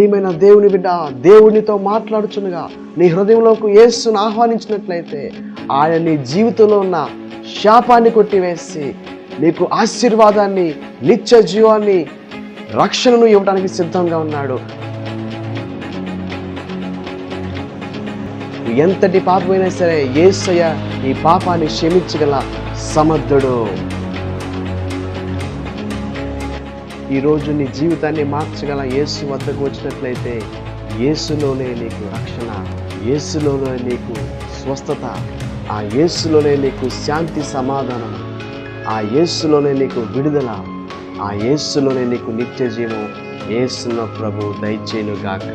ప్రియమైన దేవుని బిడ్డ దేవునితో మాట్లాడుచునుగా నీ హృదయంలోకి యేసును ఆహ్వానించినట్లయితే ఆయన నీ జీవితంలో ఉన్న శాపాన్ని కొట్టివేసి నీకు ఆశీర్వాదాన్ని నిత్య జీవాన్ని రక్షణను ఇవ్వడానికి సిద్ధంగా ఉన్నాడు. ఎంతటి పాపమైనా సరే ఏసయ్య ఈ పాపాన్ని క్షమించగల సమర్థుడు. ఈరోజు నీ జీవితాన్ని మార్చగల యేసు వద్దకు వచ్చినట్లయితే యేసులోనే నీకు రక్షణ యేసులోనే నీకు స్వస్థత ఆ యేసులోనే నీకు శాంతి సమాధానం ఆ యేసులోనే నీకు విడుదల ఆ యేసులోనే నీకు నిత్య జీవం. ఏసున్న ప్రభు దయచేనుగాక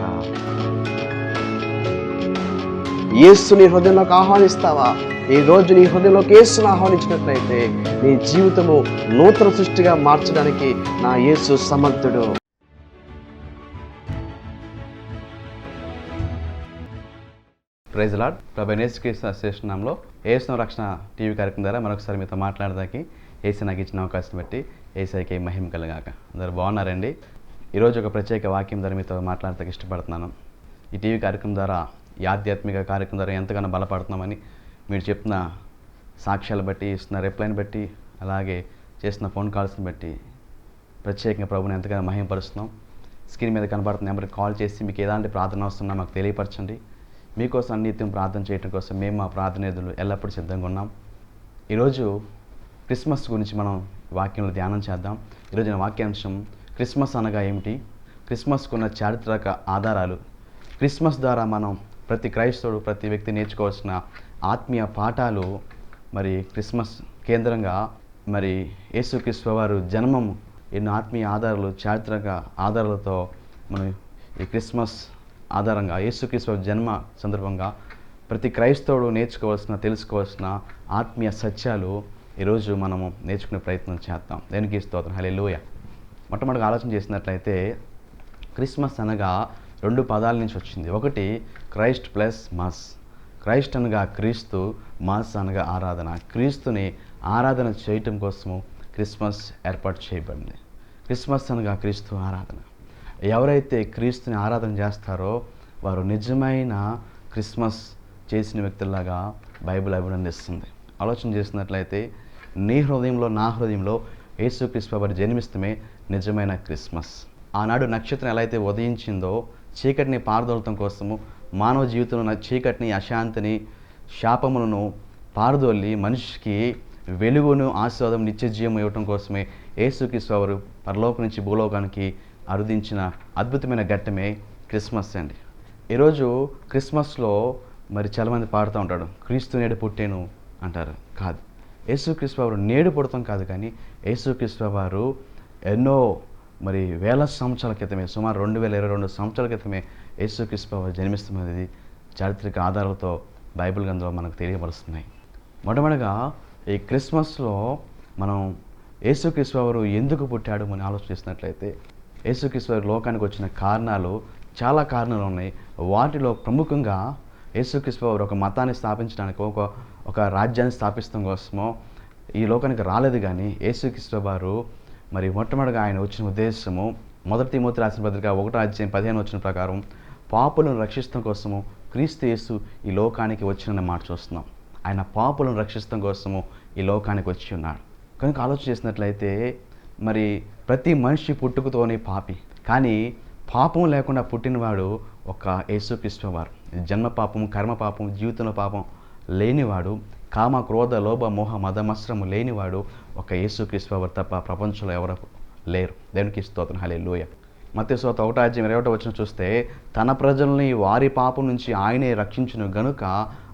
యేసుని హృదయంలోకి ఆహ్వానిస్తావా? ఈ రోజు నీ హృదయంలోకి యేసును ఆహ్వానించినట్లయితే నీ జీవితము నూతన సృష్టిగా మార్చడానికి నా యేసు సమర్థుడు. ప్రైజ్ లాడ్ ప్రభు నేసుకృష్ణ శేషనాంలో ఏసున రక్షణ టీవీ కార్యక్రమం ద్వారా మరొకసారి మీతో మాట్లాడడానికి ఏసీ నాకు ఇచ్చిన అవకాశం బట్టి ఏసైకి మహిమ కలగాక. అందరు బాగున్నారండి? ఈరోజు ఒక ప్రత్యేక వాక్యం ద్వారా మీతో మాట్లాడటానికి ఇష్టపడుతున్నాను. ఈ టీవీ కార్యక్రమం ద్వారా ఈ ఆధ్యాత్మిక కార్యక్రమం ద్వారా ఎంతగానో బలపడుతున్నామని మీరు చెప్తున్న సాక్ష్యాలు బట్టి ఇస్తున్న రిప్లైని బట్టి అలాగే చేసిన ఫోన్ కాల్స్ని బట్టి ప్రత్యేకంగా ప్రభుని ఎంతగానో మహిమపరుస్తున్నాం. స్క్రీన్ మీద కనబడుతున్న నెంబర్కి కాల్ చేసి మీకు ఎలాంటి ప్రార్థన వస్తున్నా మాకు తెలియపరచండి. మీకోసం నిత్యం ప్రార్థన చేయడం కోసం మేము మా ప్రార్థనేదులు ఎల్లప్పుడూ సిద్ధంగా ఉన్నాం. ఈరోజు క్రిస్మస్ గురించి మనం వాక్యంలో ధ్యానం చేద్దాం. ఈరోజు నా వాక్యాంశం క్రిస్మస్ అనగా ఏమిటి? క్రిస్మస్కున్న చారిత్రక ఆధారాలు. క్రిస్మస్ ద్వారా మనం ప్రతి క్రైస్తవుడు ప్రతి వ్యక్తి నేర్చుకోవాల్సిన ఆత్మీయ పాఠాలు మరి క్రిస్మస్ కేంద్రంగా మరి యేసుక్రీస్తు వారు జన్మము ఎన్నో ఆత్మీయ ఆధారాలు చారిత్రక ఆధారాలతో మనం ఈ క్రిస్మస్ ఆధారంగా యేసుక్రీస్తు జన్మ సందర్భంగా ప్రతి క్రైస్తవుడు నేర్చుకోవాల్సిన తెలుసుకోవాల్సిన ఆత్మీయ సత్యాలు ఈరోజు మనము నేర్చుకునే ప్రయత్నం చేద్దాం. దేనికి స్తోత్రం. హలే లోయ మొట్టమొదటిగా ఆలోచన చేసినట్లయితే క్రిస్మస్ అనగా రెండు పదాల నుంచి వచ్చింది. ఒకటి క్రైస్ట్ ప్లస్ మస్. క్రైస్ట్ అనగా క్రీస్తు మాస్ అనగా ఆరాధన. క్రీస్తుని ఆరాధన చేయటం కోసము క్రిస్మస్ ఏర్పాటు చేయబడింది. క్రిస్మస్ అనగా క్రీస్తు ఆరాధన. ఎవరైతే క్రీస్తుని ఆరాధన చేస్తారో వారు నిజమైన క్రిస్మస్ చేసిన వ్యక్తుల్లాగా బైబిల్ అభినందిస్తుంది. ఆలోచన చేసినట్లయితే నీ హృదయంలో నా హృదయంలో యేసుక్రీస్తు వారు జన్మిస్తమే నిజమైన క్రిస్మస్. ఆనాడు నక్షత్రం ఎలా అయితే ఉదయించిందో చీకటిని పారదోలటం కోసము మానవ జీవితంలో ఉన్న చీకటిని అశాంతిని శాపములను పారదోలి మనిషికి వెలుగును ఆశీర్వాదం నిత్య జీవం ఇవ్వటం కోసమే యేసుక్రీస్తు వారు పరలోకం నుంచి భూలోకానికి అరుదించిన అద్భుతమైన ఘట్టమే క్రిస్మస్ అండి. ఈరోజు క్రిస్మస్లో మరి చాలామంది పాడుతూ ఉంటాడు క్రీస్తు నేడు పుట్టేను అంటారు. కాదు. యేసుక్రీస్తు వారు నేడు పుడతాం కాదు కానీ యేసుక్రీస్తు వారు ఎన్నో మరి వేల సంవత్సరాల క్రితమే సుమారు రెండు వేల ఇరవై రెండు సంవత్సరాల క్రితమే యేసుక్రీస్తు జన్మిస్తున్నది చారిత్రక ఆధారాలతో బైబిల్ గ్రంథంలో మనకు తెలియబడుస్తున్నాయి మొట్టమొదటిగా ఈ క్రిస్మస్లో మనం యేసుక్రీస్తు వారు ఎందుకు పుట్టాడు మనం ఆలోచిస్తున్నట్లయితే యేసుక్రీస్తు వారు లోకానికి వచ్చిన కారణాలు చాలా కారణాలు ఉన్నాయి. వాటిలో ప్రముఖంగా యేసుక్రీస్తు వారు ఒక మతాన్ని స్థాపించడానికి ఒక ఒక రాజ్యాన్ని స్థాపించడం కోసమో ఈ లోకానికి రాలేదు కానీ యేసుక్రీస్తు వారు మరి మొట్టమొదటిగా ఆయన వచ్చిన ఉద్దేశము మొదటి తిమోతి రాసిన పత్రిక ఒకటో అధ్యాయం పదిహేను వచ్చిన ప్రకారం పాపులను రక్షించడం కోసము క్రీస్తు యేసు ఈ లోకానికి వచ్చిన మాట చూస్తున్నాం. ఆయన పాపులను రక్షించడం కోసము ఈ లోకానికి వచ్చి ఉన్నాడు. కనుక ఆలోచన చేసినట్లయితే మరి ప్రతి మనిషి పుట్టుకతోనే పాపి. కానీ పాపం లేకుండా పుట్టినవాడు ఒక యేసుక్రీస్తు వారు. జన్మ పాపం కర్మ పాపం జీవితంలో పాపం లేనివాడు కామ క్రోధ లోభ మోహ మదమస్త్రము లేనివాడు ఒక యేసుక్రీస్తు తప్ప ప్రపంచంలో ఎవరు లేరు. దేవునికి స్తోత్రం. హలే లోయ మత్స్య ఒకటాజ్యం ఇరవై వచ్చిన చూస్తే తన ప్రజల్ని వారి పాపం నుంచి ఆయనే రక్షించిన గనుక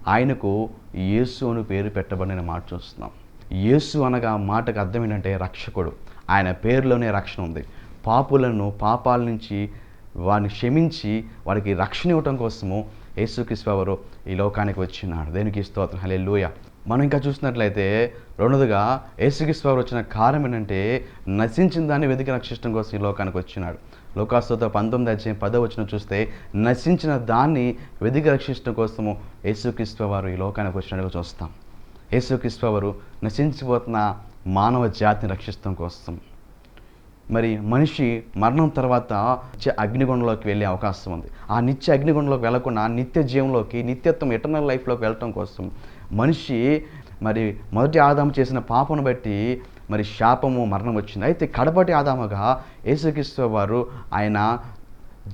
ఆయనకు యేసు అని పేరు పెట్టబడిన మాట చూస్తున్నాం. యేసు అనగా మాటకు అర్థం ఏంటంటే రక్షకుడు. ఆయన పేరులోనే రక్షణ ఉంది. పాపులను పాపాల నుంచి వారిని క్షమించి వారికి రక్షణ ఇవ్వటం కోసము యేసుక్రీస్తు వారు ఈ లోకానికి వచ్చినాడు దేనికి స్తోత్రం. హలే మనం ఇంకా చూసినట్లయితే రెండోదిగా యేసుక్రీస్తు వారు వచ్చిన కారణం ఏంటంటే నశించిన దాన్ని వెతికి రక్షించడం కోసం ఈ లోకానికి వచ్చినాడు. లోకాస్తోత పంతొమ్మిది అధ్యాయం పదో వచ్చిన చూస్తే నశించిన దాన్ని వెతికి రక్షించడం కోసము యేసుక్రీస్తు వారు ఈ లోకానికి వచ్చినట్టుగా చూస్తాం. యేసుక్రీస్తు వారు నశించిపోతున్న మానవ జాతిని రక్షించడం కోసం. మరి మనిషి మరణం తర్వాత నిత్య అగ్నిగుండంలోకి వెళ్ళే అవకాశం ఉంది. ఆ నిత్య అగ్నిగుండంలోకి వెళ్ళకుండా నిత్య జీవంలోకి నిత్యత్వం ఎటర్నల్ లైఫ్లోకి వెళ్ళటం కోసం మనిషి మరి మొదటి ఆదాము చేసిన పాపను బట్టి మరి శాపము మరణం వచ్చింది. అయితే కడపటి ఆదాముగా యేసుక్రీస్తు వారు ఆయన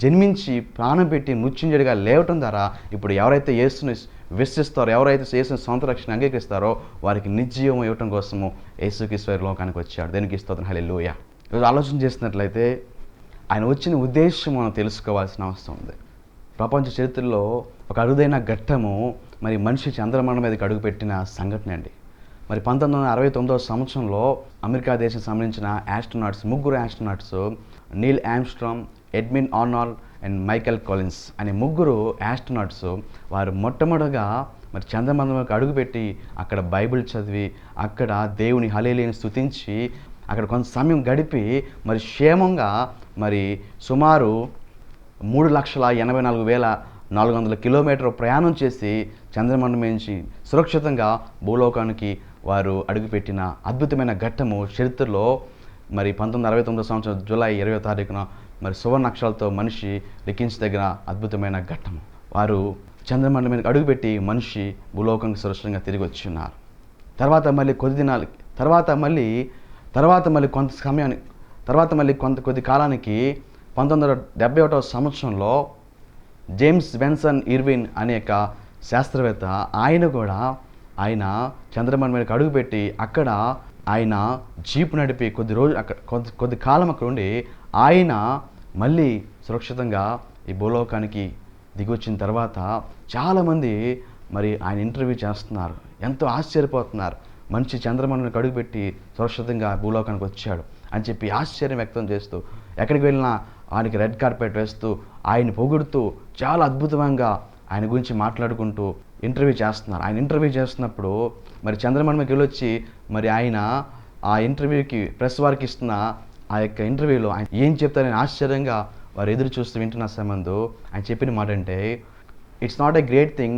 జన్మించి ప్రాణం పెట్టి మృత్యుంజడిగా లేవటం ద్వారా ఇప్పుడు ఎవరైతే యేసుని విశ్వసిస్తారో ఎవరైతే యేసుని సొంత రక్షణ అంగీకరిస్తారో వారికి నిజీవం ఇవ్వటం కోసము యేసుక్రీశ్వరి లోకానికి వచ్చాడు. దేనికి ఇస్తుంది హలే లోయ ఈరోజు ఆలోచన చేసినట్లయితే ఆయన వచ్చిన ఉద్దేశం మనం తెలుసుకోవాల్సిన అవసరం ఉంది. ప్రపంచ చరిత్రలో ఒక అరుదైన ఘట్టము మరి మనిషి చంద్రమండలం మీదకి అడుగుపెట్టిన సంఘటన అండి. మరి పంతొమ్మిది వందల అరవై తొమ్మిదవ సంవత్సరంలో అమెరికా దేశం సంబంధించిన యాస్ట్రోనాట్స్ ముగ్గురు astronauts Neil Armstrong Edwin Aldrin and Michael Collins అనే ముగ్గురు యాస్ట్రోనాట్స్ వారు మొట్టమొదటిగా మరి చంద్రమండలంలోకి అడుగుపెట్టి అక్కడ బైబిల్ చదివి అక్కడ దేవుని హలేలిని స్థుతించి అక్కడ కొంత సమయం గడిపి మరి క్షేమంగా మరి సుమారు మూడు లక్షల ఎనభై నాలుగు వేల నాలుగు వందల కిలోమీటర్ ప్రయాణం చేసి చంద్రమండం నుంచి సురక్షితంగా భూలోకానికి వారు అడుగుపెట్టిన అద్భుతమైన ఘట్టము చరిత్రలో మరి పంతొమ్మిది అరవై తొమ్మిదో సంవత్సరం జూలై ఇరవై తారీఖున మరి సువర్ణ అక్షరాలతో మనిషి లెక్కించదగిన అద్భుతమైన ఘట్టము. వారు చంద్రమండలం మీద అడుగుపెట్టి మనిషి భూలోకానికి సురక్షితంగా తిరిగి వచ్చి ఉన్నారు తర్వాత మళ్ళీ కొద్ది దినాలు తర్వాత మళ్ళీ తర్వాత మళ్ళీ కొంత సమయానికి తర్వాత మళ్ళీ కొంత కొద్ది కాలానికి పంతొమ్మిది వందల డెబ్బై ఒకటవ సంవత్సరంలో జేమ్స్ వెన్సన్ ఇర్విన్ అనే ఒక శాస్త్రవేత్త ఆయన కూడా ఆయన చంద్రబాబు మీదకి అడుగుపెట్టి అక్కడ ఆయన జీప్ నడిపి కొద్ది రోజు అక్కడ కొద్ది కొద్ది కాలం అక్కడ ఉండి ఆయన మళ్ళీ సురక్షితంగా ఈ భూలోకానికి దిగొచ్చిన తర్వాత చాలామంది మరి ఆయన ఇంటర్వ్యూ చేస్తున్నారు. ఎంతో ఆశ్చర్యపోతున్నారు. మంచి చంద్రమణుని అడుగుపెట్టి సురక్షితంగా భూలోకానికి వచ్చాడు అని చెప్పి ఆశ్చర్యం వ్యక్తం చేస్తూ ఎక్కడికి వెళ్ళినా ఆయనకి రెడ్ కార్పెట్ వేస్తూ ఆయన పొగుడుతూ చాలా అద్భుతంగా ఆయన గురించి మాట్లాడుకుంటూ ఇంటర్వ్యూ చేస్తున్నారు. ఆయన ఇంటర్వ్యూ చేస్తున్నప్పుడు మరి చంద్రమణికి వెళ్ళొచ్చి మరి ఆయన ఆ ఇంటర్వ్యూకి ప్రెస్ వారికి ఇస్తున్న ఆ యొక్క ఇంటర్వ్యూలో ఆయన ఏం చెప్తారని ఆశ్చర్యంగా వారు ఎదురు చూస్తూ వింటున్న సమయంలో ఆయన చెప్పిన మాట అంటే it's not a great thing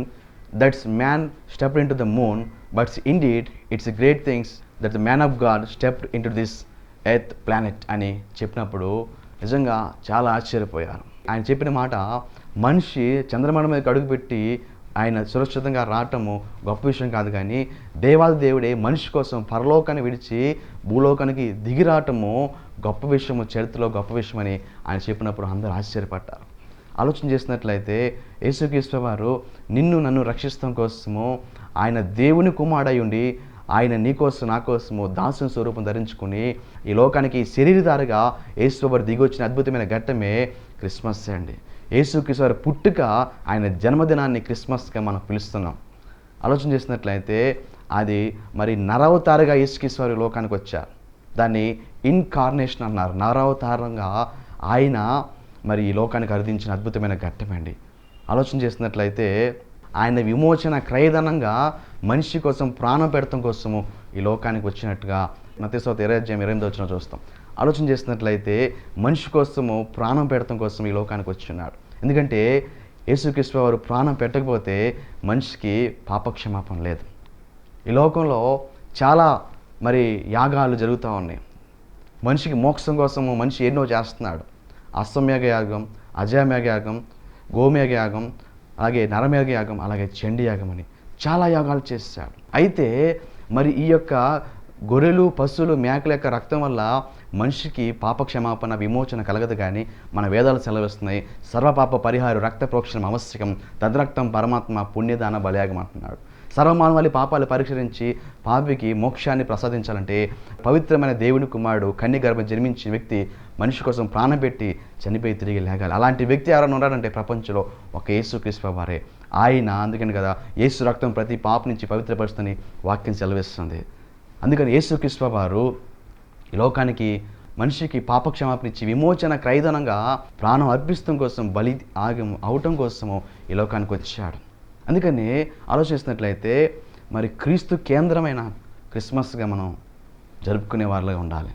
that's man step into the moon buts indeed it's great things that the man of God step into this earth planet అని చెప్పినప్పుడు నిజంగా చాలా ఆశ్చర్యపోయారు. ఆయన చెప్పిన మాట మనిషి చంద్రమండలం మీదకి అడుగుపెట్టి ఆయన సురక్షితంగా రావటము గొప్ప విషయం కాదు కానీ దేవాది దేవుడే మనిషి కోసం పరలోకాన్ని విడిచి భూలోకానికి దిగి రావటము గొప్ప విషయము చరిత్రలో గొప్ప విషయమని ఆయన చెప్పినప్పుడు అందరూ ఆశ్చర్యపడ్డారు. ఆలోచన చేసినట్లయితే యేసుక్రీస్తు వారు నిన్ను నన్ను రక్షిస్తాం కోసము ఆయన దేవుని కుమారుడై ఉండి ఆయన నీకోసం నా కోసము దాసుని స్వరూపం ధరించుకుని ఈ లోకానికి శరీరధారగా యేసువారు దిగొచ్చిన అద్భుతమైన ఘట్టమే క్రిస్మస్ అండి. యేసుక్రీస్తు వారి పుట్టుక ఆయన జన్మదినాన్ని క్రిస్మస్గా మనం పిలుస్తున్నాం. ఆలోచన చేసినట్లయితే అది మరి నరవతారగా యేసుక్రీస్తు వారి లోకానికి వచ్చారు. దాన్ని ఇన్కార్నేషన్ అన్నారు. నరవతారంగా ఆయన మరి ఈ లోకానికి అర్థించిన అద్భుతమైన ఘట్టమండి. ఆలోచన చేసినట్లయితే ఆయన విమోచన క్రయధనంగా మనిషి కోసం ప్రాణం పెడతం కోసము ఈ లోకానికి వచ్చినట్టుగా మతేశ్వత ఇరవై అధ్యాయం ఇరవై వచ్చిన చూస్తాం. ఆలోచన చేసినట్లయితే మనిషి కోసము ప్రాణం పెడతం కోసం ఈ లోకానికి వచ్చినాడు. ఎందుకంటే యేసుక్రీస్తు వారు ప్రాణం పెట్టకపోతే మనిషికి పాపక్షమాపణ లేదు. ఈ లోకంలో చాలా మరి యాగాలు జరుగుతూ ఉన్నాయి. మనిషికి మోక్షం కోసము మనిషి ఎన్నో చేస్తున్నాడు. అశ్వమేఘ యాగం అజయమేఘ యాగం గోమేఘ యాగం అలాగే నరమేఘ యాగం అలాగే చండి యాగం అని చాలా యాగాలు చేశాడు. అయితే మరి ఈ యొక్క గొర్రెలు పశువులు మేకల యొక్క రక్తం వల్ల మనిషికి పాపక్షమాపణ విమోచన కలగదు కానీ మన వేదాలు సెలవిస్తున్నాయి సర్వపాప పరిహార రక్త ప్రోక్షణం ఆవశ్యకం తద్రక్తం పరమాత్మ పుణ్యదాన బలయాగం అంటున్నాడు. సర్వమానవాళి పాపాలు పరిష్కరించి పాపికి మోక్షాన్ని ప్రసాదించాలంటే పవిత్రమైన దేవుని కుమారుడు కన్య గర్భం జన్మించిన వ్యక్తి మనిషి కోసం ప్రాణం పెట్టి చనిపోయి తిరిగి లేగాలి. అలాంటి వ్యక్తి ఎవరైనా ఉన్నాడంటే ప్రపంచంలో ఒక యేసు క్రీస్తు వారే ఆయన అందుకని కదా యేసు రక్తం ప్రతి పాప నుంచి పవిత్రపరుస్తుందని వాక్యం సెలవిస్తుంది. అందుకని యేసు క్రీస్తు వారు ఈ లోకానికి మనిషికి పాపక్షమాపణ ఇచ్చి విమోచన క్రైదనంగా ప్రాణం అర్పిస్తం కోసం బలి ఆగం అవటం కోసము ఈ లోకానికి వచ్చాడు. అందుకని ఆలోచిస్తున్నట్లయితే మరి క్రీస్తు కేంద్రమైన క్రిస్మస్గా మనం జరుపుకునే వాళ్ళగా ఉండాలి.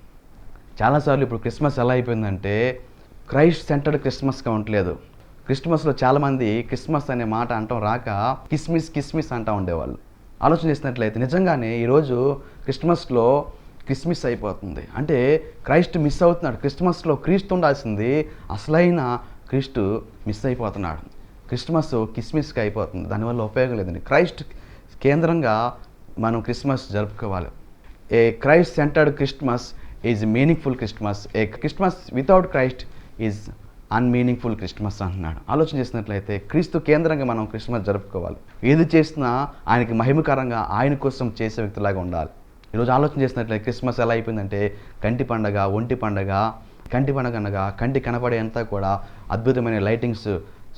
చాలాసార్లు ఇప్పుడు క్రిస్మస్ ఎలా అయిపోయిందంటే క్రైస్ట్ సెంటర్డ్ క్రిస్మస్గా ఉండలేదు క్రిస్మస్లో చాలామంది క్రిస్మస్ అనే మాట అంటాం రాక కిస్మిస్ కిస్మిస్ అంటూ ఉండేవాళ్ళు. ఆలోచన చేసినట్లయితే నిజంగానే ఈరోజు క్రిస్మస్లో క్రిస్మిస్ అయిపోతుంది. అంటే క్రైస్ట్ మిస్ అవుతున్నాడు. క్రిస్మస్లో క్రీస్తు ఉండాల్సింది అసలైన క్రీస్తు మిస్ అయిపోతున్నాడు. క్రిస్మస్ కిస్మిస్కి అయిపోతుంది. దానివల్ల ఉపయోగం లేదండి. క్రైస్ట్ కేంద్రంగా మనం క్రిస్మస్ జరుపుకోవాలి. A Christ centered Christmas is meaningful Christmas. A Christmas without Christ is unmeaningful Christmas అంటున్నాడు. ఆలోచన చేసినట్లయితే క్రీస్తు కేంద్రంగా మనం క్రిస్మస్ జరుపుకోవాలి. ఏది చేసినా ఆయనకి మహిమకరంగా ఆయన కోసం చేసే వ్యక్తిలాగా ఉండాలి. ఈరోజు ఆలోచన చేసినట్లయితే క్రిస్మస్ ఎలా అయిపోయిందంటే కంటి పండగ ఒంటి పండగ కంటి పండగ అనగా కంటి కనపడేంతా కూడా అద్భుతమైన లైటింగ్స్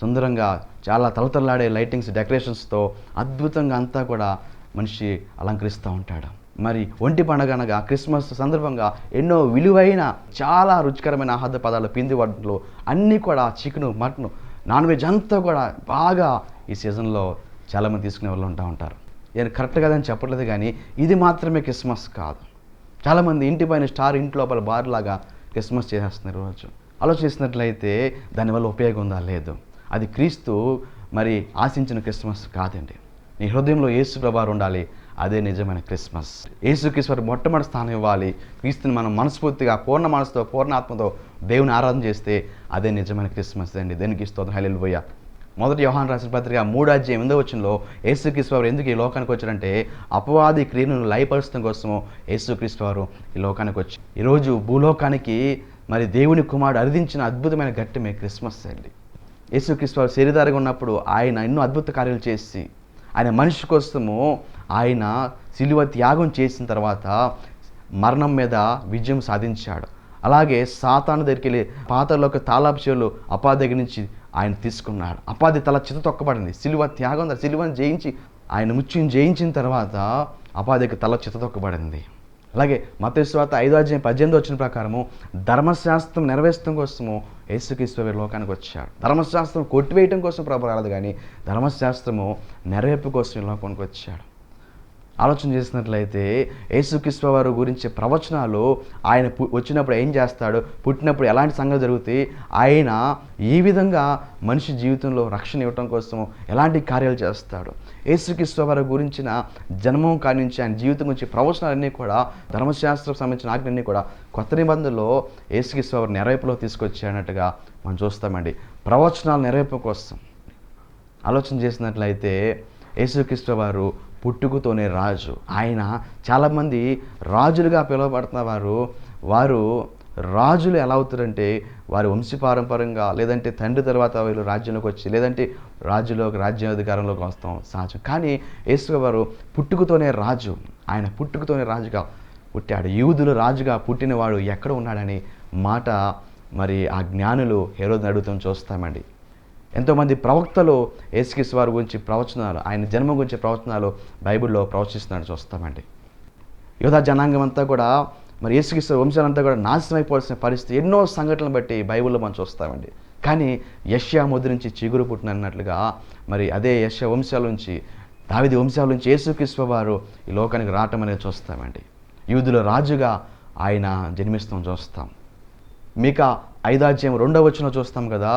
సుందరంగా చాలా తలతల్లాడే లైటింగ్స్ డెకరేషన్స్తో అద్భుతంగా అంతా కూడా మనిషి అలంకరిస్తూ ఉంటాడు. మరి ఒంటి పండుగ అనగా క్రిస్మస్ సందర్భంగా ఎన్నో విలువైన చాలా రుచికరమైన ఆహార పదాలు పిండి వంటలు అన్నీ కూడా చికెను మటన్ నాన్ వెజ్ అంతా కూడా బాగా ఈ సీజన్లో చాలామంది తీసుకునే వాళ్ళు ఉంటా ఉంటారు. నేను కరెక్ట్ కాదని చెప్పట్లేదు కానీ ఇది మాత్రమే క్రిస్మస్ కాదు. చాలామంది ఇంటి పైన స్టార్ ఇంటి లోపల బార్ లాగా క్రిస్మస్ చేసేస్తున్నారు రోజు ఆలోచిస్తున్నట్లయితే దానివల్ల ఉపయోగం ఉందా? లేదు. అది క్రీస్తు మరి ఆశించిన క్రిస్మస్ కాదండి. నీ హృదయంలో యేసు ప్రభావం ఉండాలి. అదే నిజమైన క్రిస్మస్. యేసుక్రీశ్వరు మొట్టమొదటి స్థానం ఇవ్వాలి. క్రీస్తుని మనం మనస్ఫూర్తిగా పూర్ణ మనసుతో పూర్ణ ఆత్మతో దేవుని ఆరాధన చేస్తే అదే నిజమైన క్రిస్మస్ అండి. దేనికి స్తోత్రం. హైలెల్బోయ మొదటి యోహాన్ రాసిన పత్రిక మూడు అధ్యాయం ఎనిమిదో వచ్చంలో యేసుక్రీస్తు ఎందుకు ఈ లోకానికి వచ్చారంటే అపవాది క్రియను లయపరచడం కోసము యేసుక్రీస్తు వారు ఈ లోకానికి వచ్చి ఈరోజు భూలోకానికి మరి దేవుని కుమారుడు అరిదించిన అద్భుతమైన ఘట్టమే క్రిస్మస్ అండి. యేసుక్రీస్తు వారు శరీరాలుగా ఉన్నప్పుడు ఆయన ఎన్నో అద్భుత కార్యాలు చేసి ఆయన మనిషి కోసము ఆయన సిలువ త్యాగం చేసిన తర్వాత మరణం మీద విజయం సాధించాడు. అలాగే సాతాను దగ్గరికి వెళ్ళి పాతలోకి చెవులు అపాధి దగ్గర నుంచి ఆయన తీసుకున్నాడు. అపాధి తల చిత తొక్కబడింది. సిలువ త్యాగం సిలువను జయించి ఆయన ముత్యం జయించిన తర్వాత అపాధికి తల చిత తొక్కబడింది. అలాగే మతేశ్వాత ఐదో అధ్యాయం పద్దెనిమిది వచ్చిన ప్రకారము ధర్మశాస్త్రం నెరవేర్చడం కోసము యేసుక్రీస్తు లోకానికి వచ్చాడు ధర్మశాస్త్రం కొట్టివేయటం కోసం ప్రభు రాలేదు కానీ ధర్మశాస్త్రము నెరవేర్పు కోసం లోకానికి వచ్చాడు. ఆలోచన చేసినట్లయితే యేసుక్రీస్తు వారి గురించి ప్రవచనాలు ఆయన పు- వచ్చినప్పుడు ఏం చేస్తాడు? పుట్టినప్పుడు ఎలాంటి సంగతి జరుగుతాయి? ఆయన ఈ విధంగా మనిషి జీవితంలో రక్షణ ఇవ్వటం కోసం ఎలాంటి కార్యాలు చేస్తాడు? యేసుక్రీస్తు వారి గురించిన జన్మం కానించి ఆయన జీవితం గురించి ప్రవచనాలన్నీ కూడా ధర్మశాస్త్రం సంబంధించిన ఆజ్ఞలన్నీ కూడా కొత్త నిబంధనలో యేసుక్రీస్తు వారు నెరవేపులో తీసుకొచ్చాడన్నట్టుగా మనం చూస్తామండి. ప్రవచనాలు నెరవేర్పు కోసం ఆలోచన చేసినట్లయితే యేసుక్రీస్తు వారు పుట్టుకతోనే రాజు. ఆయన చాలామంది రాజులుగా పిలువబడుతున్న వారు వారు రాజులు ఎలా అవుతారంటే వారి వంశపారంపరంగా లేదంటే తండ్రి తర్వాత వీళ్ళు రాజ్యంలోకి వచ్చి లేదంటే రాజులోకి రాజ్యాధికారంలోకి వస్తాం సహజం కానీ యేసు వారు పుట్టుకతోనే రాజు. ఆయన పుట్టుకతోనే రాజుగా పుట్టాడు. యూదులు రాజుగా పుట్టినవాడు ఎక్కడ ఉన్నాడని మాట మరి ఆ జ్ఞానులు హేరోదని అడుగుతాం చూస్తామండి. ఎంతోమంది ప్రవక్తలు యేసుక్రీస్తు వారి గురించి ప్రవచనాలు ఆయన జన్మ గురించి ప్రవచనాలు బైబిల్లో ప్రవచిస్తున్నాడు చూస్తామండి. యోధా జనాంగం అంతా కూడా మరి యేసుక్రీస్తు వంశాలంతా కూడా నాశనం అయిపోవాల్సిన పరిస్థితి ఎన్నో సంఘటనలు బట్టి బైబిల్లో మనం చూస్తామండి. కానీ యష్యా ముద్రించి చిగురు పుట్టిన అన్నట్లుగా మరి అదే యష్యా వంశాల నుంచి దావిది వంశాల నుంచి యేసుక్రీస్తు వారు ఈ లోకానికి రావటం అనేది చూస్తామండి. యూదుల రాజుగా ఆయన జన్మిస్తాం చూస్తాం. మీకు ఐదాజ్యం రెండవ వచ్చిన చూస్తాం కదా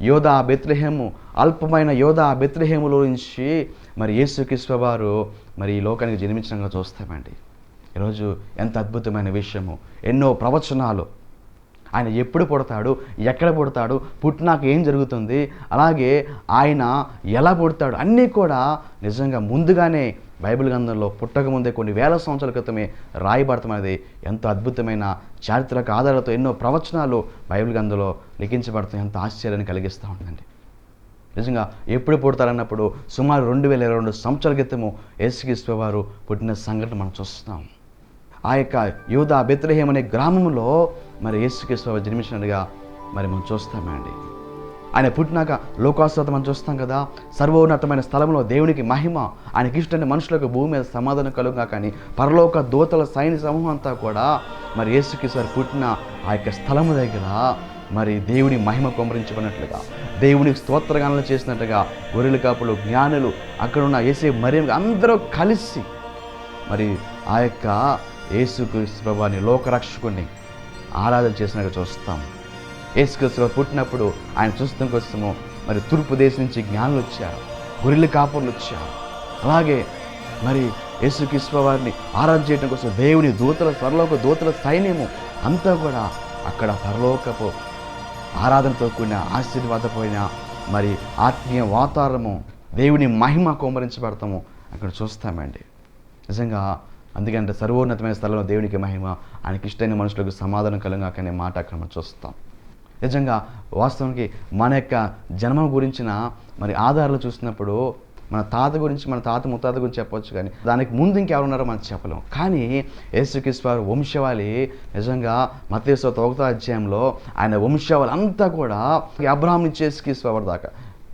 యోధా బెత్లహేము అల్పమైన యోధా బెత్లహేములో నుంచి మరి యేసుక్రీస్తు వారు మరి ఈ లోకానికి జన్మించడంగా చూస్తామండి. ఈరోజు ఎంత అద్భుతమైన విషయము. ఎన్నో ప్రవచనాలు. ఆయన ఎప్పుడు పుడతాడు ఎక్కడ పుడతాడు పుట్టినాక ఏం జరుగుతుంది అలాగే ఆయన ఎలా పుడతాడు అన్నీ కూడా నిజంగా ముందుగానే బైబిల్ గ్రంథంలో పుట్టకముందే కొన్ని వేల సంవత్సరాల క్రితమే రాయబడతామనేది ఎంతో అద్భుతమైన చారిత్రక ఆధారాలతో ఎన్నో ప్రవచనాలు బైబిల్ గ్రంథంలో లిఖించబడతాయి. ఎంతో ఆశ్చర్యాన్ని కలిగిస్తూ ఉంటుందండి నిజంగా ఎప్పుడు పుడతారన్నప్పుడు సుమారు రెండు వేల ఇరవై రెండు సంవత్సరాల క్రితము యేసుక్రీస్తు వారు పుట్టిన సంఘటన మనం చూస్తున్నాం. ఆ యొక్క యూదా బెత్లహేం అనే గ్రామంలో మరి యేసుక్రీస్తు వారు జన్మించినట్టుగా మరి మనం చూస్తామండి. ఆయన పుట్టినాక లోకాశ్వత అని చూస్తాం కదా. సర్వోన్నతమైన స్థలంలో దేవునికి మహిమ ఆయనకి ఇష్టమైన మనుషులకు భూమి మీద సమాధానం కలుగా కానీ పరలోక దూతల సైన్య సమూహం అంతా కూడా మరి యేసుక్రీస్తు పుట్టిన ఆ యొక్క స్థలము దగ్గర మరి దేవుని మహిమ కుమరించబడినట్లుగా దేవునికి స్తోత్రగానాలు చేసినట్టుగా గొర్రెల కాపులు జ్ఞానులు అక్కడున్న ఏసే మరియం అందరూ కలిసి మరి ఆ యొక్క యేసుక్రీస్తు ప్రభాని లోకరక్షకుని ఆరాధన చేసినట్టు చూస్తాం. యేసుక్రీస్తు పుట్టినప్పుడు ఆయన చూస్తాం కోసము మరి తూర్పు దేశం నుంచి జ్ఞానులు వచ్చారు. గొర్రెల కాపులు వచ్చారు. అలాగే మరి యేసుక్రీస్తు వారిని ఆరాధన చేయడం కోసం దేవుని దూతల పరలోక దూతల సైన్యము అంతా కూడా అక్కడ పరలోకపు ఆరాధనతో కూడిన ఆశీర్వాదపోయిన మరి ఆత్మీయ వాతావరణము దేవుని మహిమ కుమరించబడతాము. అక్కడ చూస్తామండి. నిజంగా అందుకంటే సర్వోన్నతమైన స్థలంలో దేవునికి మహిమ ఆయనకి ఇష్టమైన మనుషులకు సమాధానం కలుగాక మాట అక్కడ మనం చూస్తాం. నిజంగా వాస్తవానికి మన యొక్క జన్మ గురించిన మరి ఆధారాలు చూసినప్పుడు మన తాత గురించి మన తాత ముత్తాత గురించి చెప్పొచ్చు కానీ దానికి ముందు ఇంకెవరున్నారో మనం చెప్పలేం. కానీ యేసుక్రీస్తు వారి వంశవాళి నిజంగా మతేశ్వర తొగతా అధ్యాయంలో ఆయన వంశవాళి అంతా కూడా అబ్రాహం నుంచి యేసుక్రీస్తు వారి దాకా.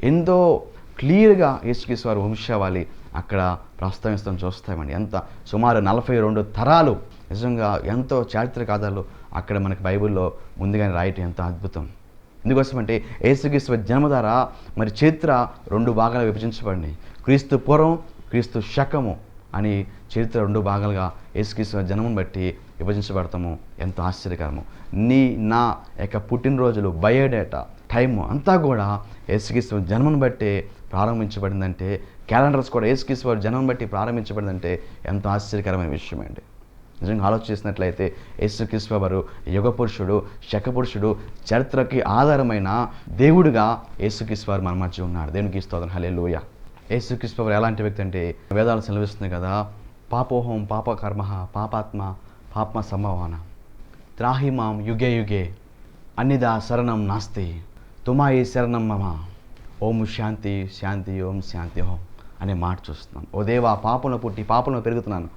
ఎంతో క్లియర్గా యేసుక్రీస్తు వారి వంశవాళి అక్కడ ప్రస్తావిస్తాం చూస్తామండి. ఎంత? సుమారు నలభై రెండు తరాలు. నిజంగా ఎంతో చారిత్రక ఆధారాలు అక్కడ మనకి బైబిల్లో ముందుగానే రాయటం ఎంతో అద్భుతం. ఎందుకోసమంటే యేసుక్రీస్తు జన్మ ద్వారా మరి చరిత్ర రెండు భాగాలు విభజించబడింది. క్రీస్తు పూర్వం క్రీస్తు శకము అని చరిత్ర రెండు భాగాలుగా యేసుక్రీస్తు జన్మను బట్టి విభజించబడతాము ఎంతో ఆశ్చర్యకరము. నీ నా యొక్క పుట్టినరోజులు బయోడేటా టైము అంతా కూడా యేసుక్రీస్తు జన్మను బట్టి ప్రారంభించబడిందంటే క్యాలెండర్స్ కూడా యేసుక్రీస్తు వారి జన్మను బట్టి ప్రారంభించబడిందంటే ఎంతో ఆశ్చర్యకరమైన విషయం అండి నిజంగా ఆలోచిస్తున్నట్లయితే యేసుక్రీస్తు వారు యుగ పురుషుడు శక పురుషుడు చరిత్రకి ఆధారమైన దేవుడుగా యేసుక్రీస్తు వారు మన మధ్య ఉన్నాడు దేవునికి స్తోత్రం. హలే లోయ యేసుక్రీస్తు వారు ఎలాంటి వ్యక్తి అంటే వేదాలు సెలవిస్తుంది కదా పాపోహం పాపకర్మ పాపాత్మ పాపమ సంభవాన త్రాహిమాం యుగే యుగే అన్నిదా శరణం నాస్తి తుమాయి శరణం మమ ఓం శాంతి శాంతి ఓం శాంతి ఓం అనే మాట చూస్తున్నాం ఓ దేవా పాపంలో పుట్టి పాపంలో పెరుగుతున్నాను.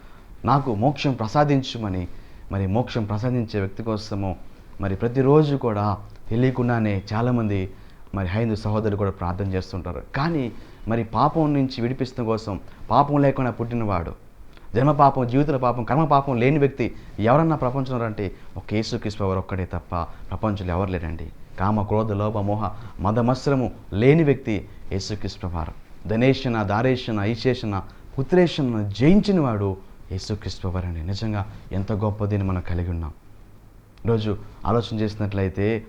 నాకు మోక్షం ప్రసాదించుమని మరి మోక్షం ప్రసాదించే వ్యక్తి కోసము మరి ప్రతిరోజు కూడా తెలియకుండానే చాలామంది మరి హైందు సహోదరులు కూడా ప్రార్థన చేస్తుంటారు. కానీ మరి పాపం నుంచి విడిపిస్తున్న కోసం పాపం లేకుండా పుట్టినవాడు జన్మ పాపం జీవితంలో పాపం కర్మ పాపం లేని వ్యక్తి ఎవరన్నా ప్రపంచంలో అంటే ఒక యేసుక్రీస్తు వారు ఒక్కడే తప్ప ప్రపంచంలో ఎవరు లేరండి. కామ క్రోధ లోభ మోహ మదమత్సరము లేని వ్యక్తి యేసుక్రీస్తు వారు ధనేషణ దారేషణ ఈశేషణ పుత్రేషణ జయించిన వాడు యేసుక్రీస్తు వారు అండి నిజంగా ఎంత గొప్పదిని మనం కలిగి ఉన్నాం. రోజు ఆలోచన చేసినట్లయితే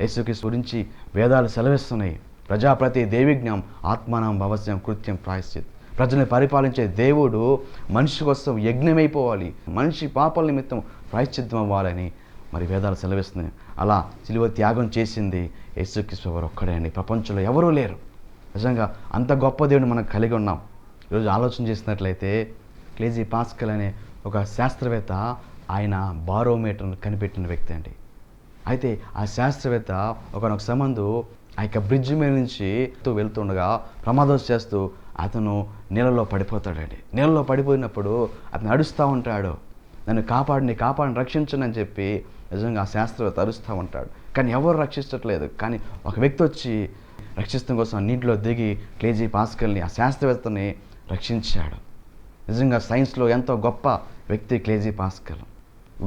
యేసుక్రీస్తు గురించి వేదాలు సెలవిస్తున్నాయి. ప్రజాప్రతి దేవిజ్ఞం ఆత్మానం భవస్యం కృత్యం ప్రాయశ్చిత్. ప్రజల్ని పరిపాలించే దేవుడు మనిషి కోసం యజ్ఞమైపోవాలి. మనిషి పాపల నిమిత్తం ప్రాయశ్చిత్తం అవ్వాలని మరి వేదాలు సెలవిస్తున్నాయి. అలా సిలువ త్యాగం చేసింది యేసుక్రీస్తు వారు ఒక్కడే అండి. ప్రపంచంలో ఎవరూ లేరు. నిజంగా అంత గొప్ప దేవుని మనం కలిగి ఉన్నాం. ఈరోజు ఆలోచన చేసినట్లయితే క్లేజీ పాస్కల్ అనే ఒక శాస్త్రవేత్త ఆయన బారోమీటర్ను కనిపెట్టిన వ్యక్తి అండి. అయితే ఆ శాస్త్రవేత్త ఒకనొక సంబంధు ఆ యొక్క బ్రిడ్జ్ మీద నుంచి వెళ్తుండగా ప్రమాదం చేస్తూ అతను నీళ్ళలో పడిపోతాడండి. నీళ్ళలో పడిపోయినప్పుడు అతను అడుస్తూ ఉంటాడు. నన్ను కాపాడిని కాపాడిని రక్షించనని చెప్పి నిజంగా ఆ శాస్త్రవేత్త అరుస్తూ ఉంటాడు. కానీ ఎవరు రక్షించట్లేదు. కానీ ఒక వ్యక్తి వచ్చి రక్షించడం కోసం నీటిలో దిగి క్లేజీ పాస్కల్ని ఆ శాస్త్రవేత్తని రక్షించాడు. నిజంగా సైన్స్లో ఎంతో గొప్ప వ్యక్తి క్లేజీ పాస్కల్.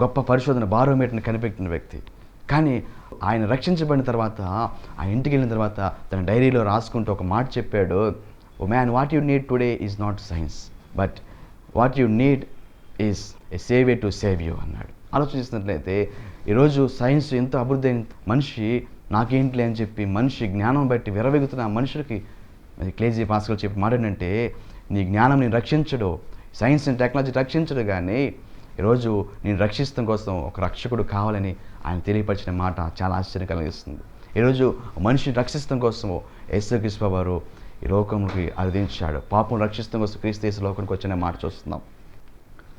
గొప్ప పరిశోధన బారోమీటర్ని కనిపెట్టిన వ్యక్తి. కానీ ఆయన రక్షించబడిన తర్వాత ఆ ఇంటికి వెళ్ళిన తర్వాత తన డైరీలో రాసుకుంటూ ఒక మాట చెప్పాడు O man what you need today is not science but what you need is a save to save you అన్నాడు. ఆలోచిస్తున్నట్లయితే ఈరోజు సైన్స్ ఎంతో అభివృద్ధి అయిన మనిషి నాకేంటిలే అని చెప్పి మనిషి జ్ఞానం బట్టి విరవెగుతున్న మనుషులకి క్లేజీ పాస్కల్ చెప్పి మాట ఏంటంటే నీ జ్ఞానం నేను రక్షించడు. సైన్స్ అండ్ టెక్నాలజీ రక్షించడు కానీ ఈరోజు నేను రక్షించడం కోసం ఒక రక్షకుడు కావాలని ఆయన తెలియపరిచిన మాట చాలా ఆశ్చర్యం కలిగిస్తుంది. ఈరోజు మనిషిని రక్షించడం కోసం యేసుక్రీస్తు వారు ఈ లోకంకి అర్థించాడు పాపం రక్షించడం కోసం క్రీస్తు యేసు లోకానికి వచ్చిన మాట చూస్తున్నాం.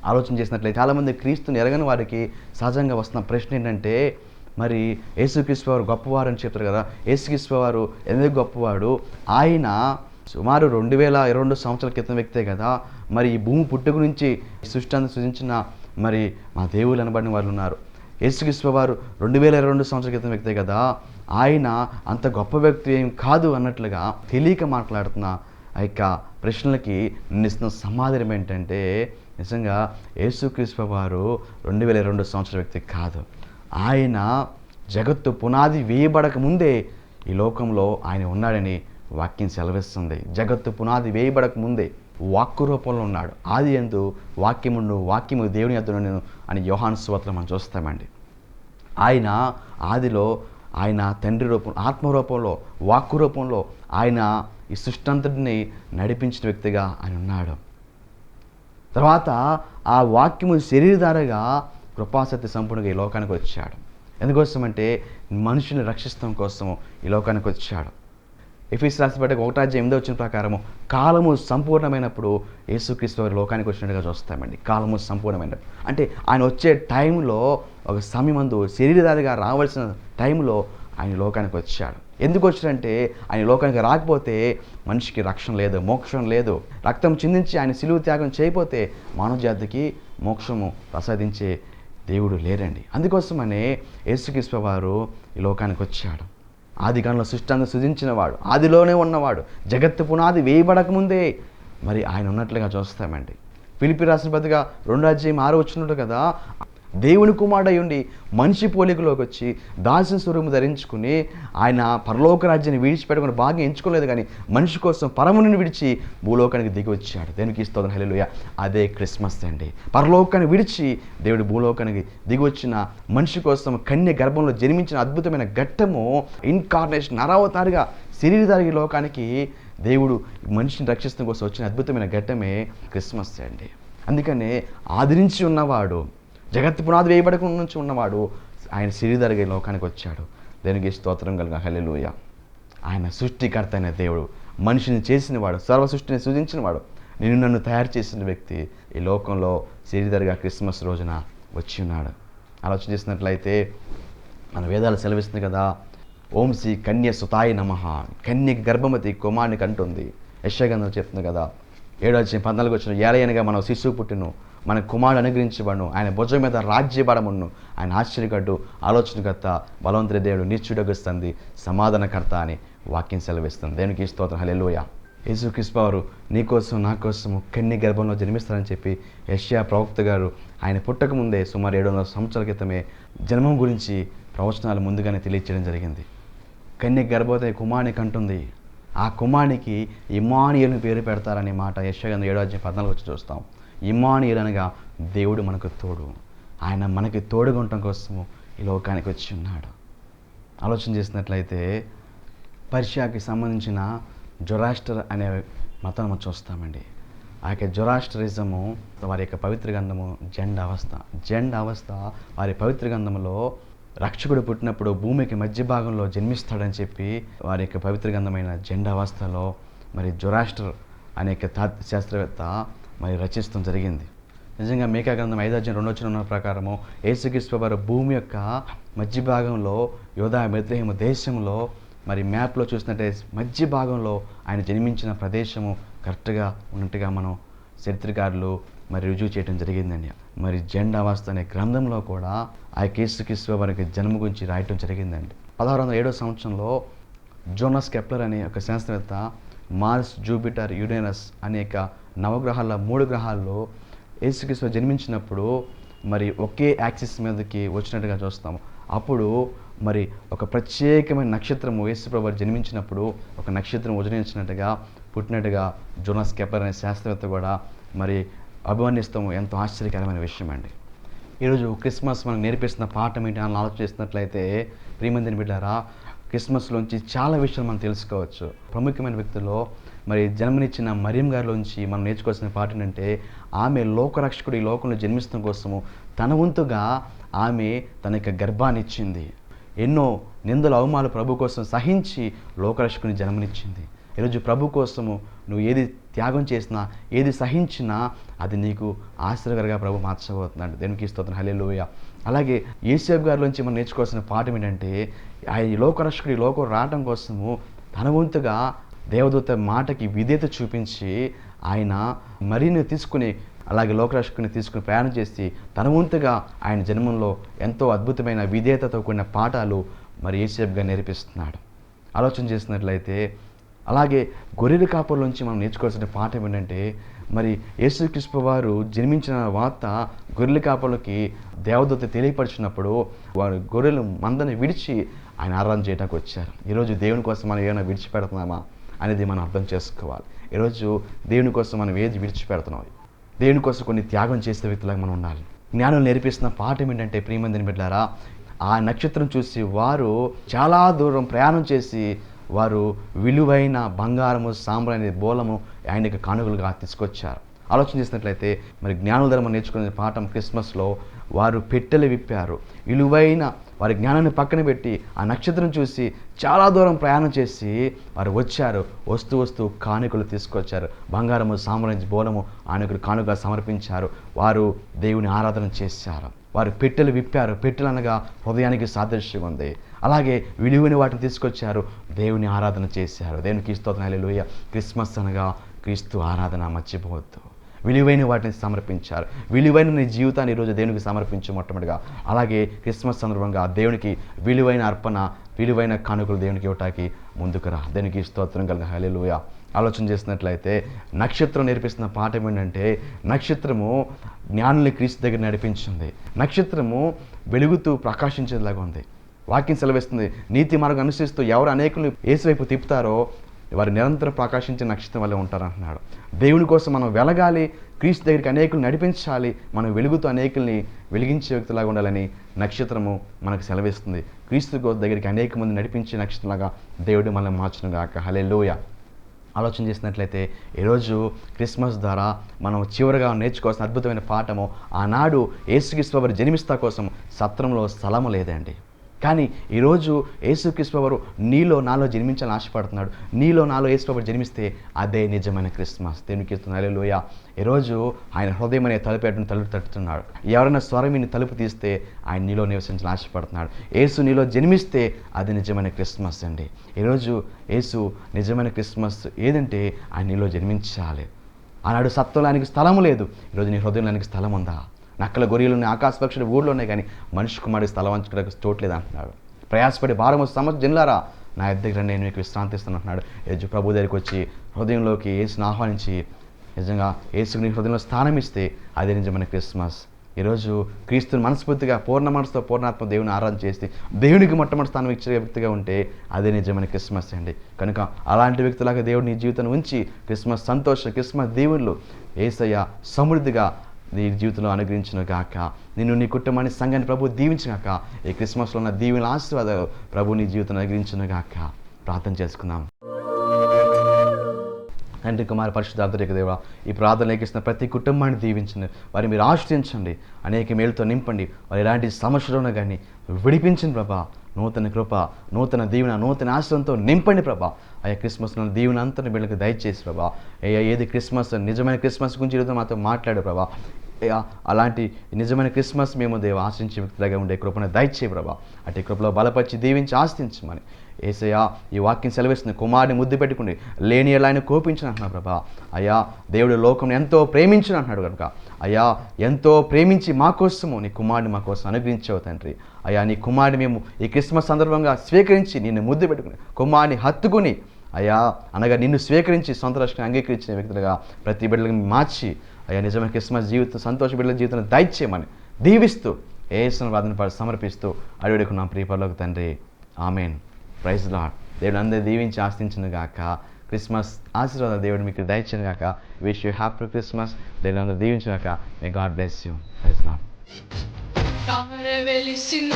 ఆలోచన చేసినట్లయితే చాలామంది క్రీస్తుని ఎరగని వారికి సహజంగా వస్తున్న ప్రశ్న ఏంటంటే మరి యేసుక్రీస్తు వారు గొప్పవారు అని చెప్తారు కదా. యేసుక్రీస్తు వారు ఎందుకు గొప్పవాడు? ఆయన సుమారు రెండు వేల ఇరవై రెండు సంవత్సరాల క్రితం వ్యక్తే కదా. మరి ఈ భూమి పుట్టుక నుంచి ఈ సృష్టి అంతా సృజించిన మరి మా దేవుళ్ళు అనబడిన వాళ్ళు ఉన్నారు. యేసుక్రీస్తు వారు రెండు వేల ఇరవై రెండు సంవత్సరాల క్రితం వ్యక్తే కదా. ఆయన అంత గొప్ప వ్యక్తి ఏం కాదు అన్నట్లుగా తెలియక మాట్లాడుతున్న ఆ యొక్క ప్రశ్నలకి నేను సమాధానం ఏంటంటే నిజంగా యేసుక్రీస్తు వారు రెండు వేల రెండు సంవత్సరాల వ్యక్తి కాదు. ఆయన జగత్తు పునాది వేయబడక ముందే ఈ లోకంలో ఆయన ఉన్నాడని వాక్యం సెలవిస్తుంది. జగత్తు పునాది వేయబడక ముందే వాక్కు రూపంలో ఉన్నాడు. ఆది ఎందు వాక్యముండు వాక్యము దేవుని ఎద్దును నేను అని యోహాను స్వత్రం మనం చూస్తామండి. ఆయన ఆదిలో ఆయన తండ్రి రూపం ఆత్మ రూపంలో వాక్కు రూపంలో ఆయన ఈ సృష్టి అంతటిని నడిపించిన వ్యక్తిగా ఆయన ఉన్నాడు. తర్వాత ఆ వాక్యము శరీరధారగా కృపాసత్య సంపూర్ణంగా ఈ లోకానికి వచ్చాడు. ఎందుకోసమంటే మనుషుని రక్షిస్తాం కోసం ఈ లోకానికి వచ్చాడు. ఎఫీస్ రాసిపడ్డ ఒకటాజ్యం ఎనిమిది వచ్చిన ప్రకారము కాలము సంపూర్ణమైనప్పుడు యేసుక్రీస్తు వారి లోకానికి వచ్చినట్టుగా చూస్తామండి. కాలము సంపూర్ణమైన అంటే ఆయన వచ్చే టైంలో ఒక సమయమందు శరీరధారిగా రావాల్సిన టైంలో ఆయన లోకానికి వచ్చాడు. ఎందుకు వచ్చాడంటే ఆయన లోకానికి రాకపోతే మనిషికి రక్షణ లేదు మోక్షం లేదు. రక్తం చిందించి ఆయన సిలువు త్యాగం చేయకపోతే మానవ జాతికి మోక్షము ప్రసాదించే దేవుడు లేరండి. అందుకోసమనే యేసుక్రీస్తు వారు ఈ లోకానికి వచ్చాడు. ఆది కాలంలో సృష్టాన్ని సృజించినవాడు ఆదిలోనే ఉన్నవాడు జగత్తు పునాది వేయబడక ముందే మరి ఆయన ఉన్నట్లుగా చూస్తామండి. పిలిపి రాసిన పత్రిక రెండు అధ్యాయం ఆరు వచ్చినట్టు కదా దేవుని కుమారుడై ఉండి మనిషి పోలికలోకి వచ్చి దాసిన స్వరూపం ధరించుకుని ఆయన పరలోక రాజ్యాన్ని విడిచిపెట్టుకుని బాగా ఎంచుకోలేదు కానీ మనిషి కోసం పరముని విడిచి భూలోకానికి దిగి వచ్చాడు. దేనికి ఇస్తుంది హల్లెలూయా. అదే క్రిస్మస్ అండి. పరలోకాన్ని విడిచి దేవుడు భూలోకానికి దిగి వచ్చిన మనిషి కోసం కన్య గర్భంలో జన్మించిన అద్భుతమైన ఘట్టము ఇన్కార్నేషన్ నరావతారిగా శరీరధారి లోకానికి దేవుడు మనిషిని రక్షిస్తున్న కోసం వచ్చిన అద్భుతమైన ఘట్టమే క్రిస్మస్ అండి. అందుకనే ఆదరించి ఉన్నవాడు జగత్ పునాది వేయబడక నుంచి ఉన్నవాడు ఆయన శరీరధారిగా లోకానికి వచ్చాడు. దేనికి స్తోత్రం కలుగ హలెలుయ ఆయన సృష్టికర్త అయిన దేవుడు మనిషిని చేసినవాడు సర్వ సృష్టిని సృజించినవాడు నేను నన్ను తయారు చేసిన వ్యక్తి ఈ లోకంలో శరీరధారిగా క్రిస్మస్ రోజున వచ్చి ఉన్నాడు. ఆలోచన చేసినట్లయితే మన వేదాలు సెలవిస్తుంది కదా ఓం శ్రీ కన్య సుతాయి నమ. కన్యకి గర్భమతి కుమారునికి అంటుంది. యశగంధం చెప్తుంది కదా ఏడో వచ్చిన పద్నాలుగు వచ్చిన ఏలయనగా మనం శిశువు పుట్టిను. మన కుమారుడు అనుగ్రహించబడును. ఆయన భుజం మీద రాజ్యబడమును ఆయన ఆశ్చర్యకట్టు ఆలోచనకర్త బలవంతుడి దేవుడు నిశ్చుడగుస్తుంది సమాధానకర్త అని వాక్యం సెలవిస్తుంది. దేవునికి స్తోత్రం. హల్లెలూయా. యేసుక్రీస్తు నీ నీకోసం నా కోసం కన్ని గర్భంలో జన్మిస్తారని చెప్పి యష్యా ప్రవక్త గారు ఆయన పుట్టక ముందే సుమారు ఏడు వందల సంవత్సరాల క్రితమే జన్మం గురించి ప్రవచనాలు ముందుగానే తెలియచేయడం జరిగింది. కన్య గర్భవతి కుమారునికి అంటుంది ఆ కుమారునికి ఇమానియల్ని పేరు పెడతారనే మాట యశ్వగంధ ఏడో అధ్యాయం పద్నాలుగు వచ్చి చూస్తాం. ఇమానియల్ అనగా దేవుడు మనకు తోడు. ఆయన మనకి తోడుగా ఉండటం కోసము ఈ లోకానికి వచ్చి ఉన్నాడు. ఆలోచన చేసినట్లయితే పర్షియాకి సంబంధించిన జొరాస్టర్ అనే మతం మనం చూస్తామండి. ఆ యొక్క జొరాస్టరిజము వారి యొక్క పవిత్ర గంధము జెండ అవస్థ. జెండ అవస్థ వారి పవిత్ర గంధములో రక్షకుడు పుట్టినప్పుడు భూమికి మధ్య భాగంలో జన్మిస్తాడని చెప్పి వారి యొక్క పవిత్ర గంధమైన జెండ అవస్థలో మరి జొరాస్టర్ అనే తా శాస్త్రవేత్త మరి రచించడం జరిగింది. నిజంగా మేకా గ్రంథం ఐదాజ్యం అధ్యాయం రెండు వచ్చిన ప్రకారము యేసుక్రీస్తు వారు భూమి యొక్క మధ్య భాగంలో యోధా బెత్లహేమ దేశంలో మరి మ్యాప్లో చూసినట్టే మధ్య భాగంలో ఆయన జన్మించిన ప్రదేశము కరెక్ట్గా ఉన్నట్టుగా మనం చరిత్రకారులు మరి రుజువు చేయడం జరిగిందండి. మరి జెండా వాస్తు అనే గ్రంథంలో కూడా ఆ కేసుకిశ్వ వారికి జన్మ గురించి రాయటం జరిగిందండి. పదహారు వందల ఏడో సంవత్సరంలో జోనస్ కెప్లర్ అనే ఒక శాస్త్రవేత్త మార్స్ జూపిటర్ యురేనస్ అనేక నవగ్రహాల మూడు గ్రహాల్లో యేసుక్రీస్తు జన్మించినప్పుడు మరి ఒకే యాక్సిస్ మీదకి వచ్చినట్టుగా చూస్తాము అప్పుడు మరి ఒక ప్రత్యేకమైన నక్షత్రము యేసుప్రభు జన్మించినప్పుడు ఒక నక్షత్రం ఉదయించినట్టుగా పుట్టినట్టుగా జోనస్ కెపర్ అనే శాస్త్రవేత్త కూడా మరి అభివర్ణిస్తాము ఎంతో ఆశ్చర్యకరమైన విషయం అండి. ఈరోజు క్రిస్మస్ మనకు నేర్పిస్తున్న పాఠం ఏంటి అని ఆలోచన చేసినట్లయితే ప్రియమందిని బిడ్డారా క్రిస్మస్లోంచి చాలా విషయాలు మనం తెలుసుకోవచ్చు. ప్రముఖమైన వ్యక్తుల్లో మరి జన్మనిచ్చిన మరియం గారిలోంచి మనం నేర్చుకోవాల్సిన పాఠం ఏంటంటే ఆమె లోకరక్షకుడు ఈ లోకంలో జన్మించడం కోసము తన వంతుగా ఆమె తన యొక్క గర్భాన్ని ఇచ్చింది. ఎన్నో నిందల అవమానాలు ప్రభు కోసం సహించి లోకరక్షకుని జన్మనిచ్చింది. ఈరోజు ప్రభు కోసము నువ్వు ఏది త్యాగం చేసినా ఏది సహించినా అది నీకు ఆశ్చర్యకరంగా ప్రభు మార్చబోతున్నాడు. దేనికి ఇస్తున్న హలేలోయ అలాగే ఏసీఎఫ్ గారిలోంచి మనం నేర్చుకోవాల్సిన పాఠం ఏంటంటే ఆయన ఈ లోకరక్షకుడు ఈ లోకం రావడం కోసము తన వంతుగా దేవదూత మాటకి విధేయత చూపించి ఆయన మరిన్ని తీసుకుని అలాగే లోకరక్షకుని తీసుకుని ప్రయాణం చేసి తన వంతుగా ఆయన జన్మంలో ఎంతో అద్భుతమైన విధేయతతో కూడిన పాఠాలు మరి ఏసేపుగా నేర్పిస్తున్నాడు. ఆలోచన చేసినట్లయితే అలాగే గొర్రెల కాపుల మనం నేర్చుకోవాల్సిన పాఠం ఏంటంటే మరి యేసుక్రీస్తు వారు జన్మించిన వార్త గొర్రెల కాపులకి దేవదూత తెలియపరిచినప్పుడు వారు గొర్రెలు మందని విడిచి ఆయన ఆరాధన చేయడానికి వచ్చారు. ఈరోజు దేవుని కోసం మనం ఏమైనా విడిచిపెడుతున్నామా? అనేది మనం అర్థం చేసుకోవాలి. ఈరోజు దేవుని కోసం మనం ఏది విడిచిపెడుతున్నాం? దేవుని కోసం కొన్ని త్యాగం చేసే వ్యక్తులకు మనం ఉండాలి. జ్ఞానం నేర్పిస్తున్న పాఠం ఏంటంటే ప్రియమందిని బిడ్డారా ఆ నక్షత్రం చూసి వారు చాలా దూరం ప్రయాణం చేసి వారు విలువైన బంగారము సాంబ్రాణి బోలము ఆయనకి కానుకలుగా తీసుకొచ్చారు. ఆలోచన చేసినట్లయితే మరి జ్ఞానోధర్మం నేర్చుకునే పాఠం క్రిస్మస్లో వారు పెట్టెలు విప్పారు. విలువైన వారి జ్ఞానాన్ని పక్కన పెట్టి ఆ నక్షత్రం చూసి చాలా దూరం ప్రయాణం చేసి వారు వచ్చారు. వస్తూ వస్తూ కానుకలు తీసుకొచ్చారు. బంగారము సామ్రాజ్య బోలము ఆనుకలు కానుక సమర్పించారు. వారు దేవుని ఆరాధన చేశారు. వారు పెట్టెలు విప్పారు. పెట్టెలు అనగా హృదయానికి సాదృశ్యం ఉంది. అలాగే విలువైన వాటిని తీసుకొచ్చారు. దేవుని ఆరాధన చేశారు. దేవునికి స్తోత్రం. క్రిస్మస్ అనగా క్రీస్తు ఆరాధన మర్చిపోవద్దు. విలువైన వాటిని సమర్పించారు. విలువైన నీ జీవితాన్ని ఈరోజు దేవునికి సమర్పించు మొట్టమొదటిగా. అలాగే క్రిస్మస్ సందర్భంగా దేవునికి విలువైన అర్పణ విలువైన కానుకలు దేవునికి ఇవ్వటానికి ముందుకు రా. దేవునికి స్తోత్రం కలిగిన హల్లెలూయ. ఆలోచన చేసినట్లయితే నక్షత్రం నేర్పిస్తున్న పాఠం ఏంటంటే నక్షత్రము జ్ఞానుల్ని క్రీస్తు దగ్గర నడిపించింది. నక్షత్రము వెలుగుతూ ప్రకాశించేలాగా ఉంది. వాక్యం సెలవిస్తుంది. నీతి మార్గం అనుసరిస్తూ ఎవరు అనేకులు ఏసువైపు తిప్పుతారో వారు నిరంతరం ప్రకాశించే నక్షత్రం వల్లే ఉంటారంటున్నాడు. దేవుని కోసం మనం వెలగాలి క్రీస్తు దగ్గరికి అనేకులు నడిపించాలి మనం వెలుగుతూ అనేకుల్ని వెలిగించే వ్యక్తిలాగా ఉండాలని నక్షత్రము మనకు సెలవిస్తుంది. క్రీస్తు దగ్గరికి అనేక మంది నడిపించే నక్షత్రంలాగా దేవుడు మనల్ని మార్చును గాక. హలే ఆలోచన చేసినట్లయితే ఈరోజు క్రిస్మస్ ద్వారా మనం చివరిగా నేర్చుకోవాల్సిన అద్భుతమైన పాఠము ఆనాడు యేసుక్రీస్తు జన్మిస్తా కోసం సత్రంలో స్థలము లేదండి. కానీ ఈరోజు యేసుక్రీస్తు నీలో నాలో జన్మించాలని ఆశపడుతున్నాడు. నీలో నాలో యేసుప్రభు జన్మిస్తే అదే నిజమైన క్రిస్మస్. దేవునికి లోయ ఈరోజు ఆయన హృదయం అనే తలుపేటను తలుపు తట్టుతున్నాడు. ఎవరైనా స్వరమిని తలుపు తీస్తే ఆయన నీలో నివసించాలని ఆశపడుతున్నాడు. యేసు నీలో జన్మిస్తే అది నిజమైన క్రిస్మస్ అండి. ఈరోజు యేసు నిజమైన క్రిస్మస్ ఏదంటే ఆయన నీలో జన్మించాలి. ఆనాడు సత్వలానికి స్థలము లేదు. ఈరోజు నీ హృదయంలోనికి స్థలం ఉందా నక్కల గొరియలు ఉన్నాయి ఆకాశ పక్షులు ఊళ్ళో ఉన్నాయి కానీ మనిషి కుమారి స్థలం వంచుకోవడానికి చోటు లేదు అంటున్నాడు ప్రయాసపడి భారం సమస్య జనులారా నా దగ్గర నేను మీకు విశ్రాంతి ఇస్తాను అంటున్నాడు యజు ప్రభు దగ్గరికి వచ్చి హృదయంలోకి ఏసుని ఆహ్వానించి నిజంగా ఏసుకుని హృదయంలో స్థానం ఇస్తే అదే నిజమైన క్రిస్మస్. ఈరోజు క్రీస్తుని మనస్ఫూర్తిగా పూర్ణ మనసుతో పూర్ణాత్మ దేవుని ఆరాధన చేసి దేవునికి మొట్టమొదటి స్థానం ఇచ్చే వ్యక్తిగా ఉంటే అదే నిజమైన క్రిస్మస్ అండి. కనుక అలాంటి వ్యక్తులాగా దేవుడు నీ జీవితాన్ని ఉంచి క్రిస్మస్ సంతోషం క్రిస్మస్ దేవుళ్ళు ఏసయ్య సమృద్ధిగా నీ జీవితంలో అనుగ్రహించిన గాక. నిన్ను నీ కుటుంబాన్ని సంఘాన్ని ప్రభు దీవించినాక ఈ క్రిస్మస్లో ఉన్న దీవెన ఆశీర్వాదాలు ప్రభు నీ జీవితంలో అనుగ్రహించిన గాక. ప్రార్థన చేసుకుందాం. తండ్రి కుమార్ పరిశుద్ధార్థరేక దేవ ఈ ప్రార్థన లేఖిస్తున్న ప్రతి కుటుంబాన్ని దీవించండి. వారి మీరు ఆశ్రయించండి. అనేక మేలుతో నింపండి. వారు ఎలాంటి సమస్యలను కానీ విడిపించండి ప్రభా. నూతన కృప నూతన దీవెన నూతన ఆశ్రయంతో నింపండి ప్రభా. అయ్యా క్రిస్మస్ దీవెన అంతా వీళ్ళకి దయచేసి ప్రభా. అయ్యా ఏది క్రిస్మస్ నిజమైన క్రిస్మస్ గురించి ఈరోజు మాతో మాట్లాడు ప్రభా. అయ్యా అలాంటి నిజమైన క్రిస్మస్ మేము దేవ ఆశించి వ్యక్తులుగా ఉండే కృపను దయచే ప్రభా. అటు కృపలో బలపరిచి దీవించి ఆశించమని. ఏసయ్యా ఈ వాక్యం సెలవిస్తుంది కుమారుని ముద్దు పెట్టుకుని లేని ఎలా ఆయన కోపించిన అంటున్నాడు ప్రభా. అయ్యా దేవుడు లోకం ఎంతో ప్రేమించిన అంటున్నాడు కనుక. అయ్యా ఎంతో ప్రేమించి మా కోసము నీ కుమారుని మా కోసం అనుగ్రహించావు తండ్రి. అయ్యా నీ కుమారుని మేము ఈ క్రిస్మస్ సందర్భంగా స్వీకరించి నిన్ను ముద్దు పెట్టుకుని కుమారుని హత్తుకుని అయ్యా అనగా నిన్ను స్వీకరించి సొంత రక్షణ అంగీకరించిన వ్యక్తులుగా ప్రతి బిడ్డలకు మార్చి అయ్యా నిజమైన క్రిస్మస్ జీవితం సంతోష బిడ్డల జీవితం దయచేయమని దీవిస్తూ ఏసును వాదన సమర్పిస్తూ అడివేడుకున్నాం ప్రియపరలోకి తండ్రి. ఆమెన్. ప్రైజ్ లాడ్ దేవుడు అందరూ దీవించి ఆస్తించిన గాక. క్రిస్మస్ ఆశీర్వాద దేవుడు మీకు దయచిన కాక విష్ యూ హ్యాపీ క్రిస్మస్ దేవుడు అందరూ దీవించిన కాక may God bless you praise Lord వెలిసిన